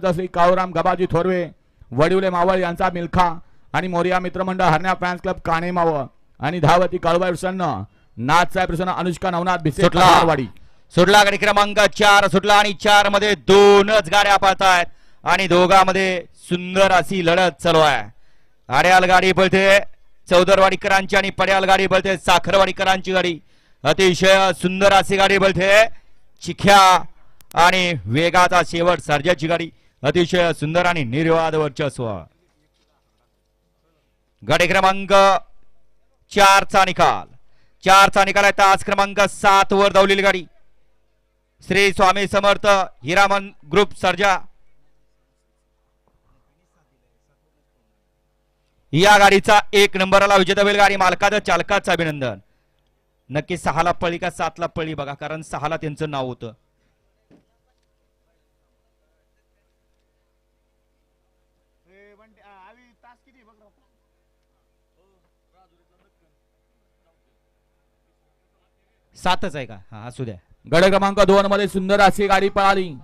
श्री काळूराम गबाजी थोरवे वडिवले मावळ यांचा मिल्खा आणि मोरिया मित्रमंडळ हरण्या फॅन्स क्लब काणे मावळ आणि धावती काळूबाई प्रसन्न नाथसाहेब प्रसन्न अनुष्का नवनाथ भिसे सुटला. वाडी सुटला गाडी क्रमांक चार सुटला आणि चारमध्ये दोनच गाड्या पाहतायत आणि दोघांमध्ये सुंदर अशी लढत चालू आहे. आड्याल गाडी पळते चौदरवाडीकरांची आणि पड्याल गाडी पळते साखरवाडीकरांची गाडी. अतिशय सुंदर अशी गाडी पळते चिख्या आणि वेगाचा शेवट सर्जाची गाडी. अतिशय सुंदर आणि निर्वाद वर्चस्व. गट क्रमांक चारचा निकाल. चारचा निकाल आहे. तास क्रमांक सात वर धावलेली गाडी. श्री स्वामी समर्थ हिरामन ग्रुप सर्जा. या गाडीचा एक नंबरला विजेता होईल गाडी मालकाचं चालकाचं अभिनंदन. नक्की सहाला पळी का सातला पळी बघा कारण सहाला त्यांचं नाव होतं. सातच आहे का? हा असू द्या. गड क्रमांक दोन मध्ये सुंदर अशी गाडी पळाली.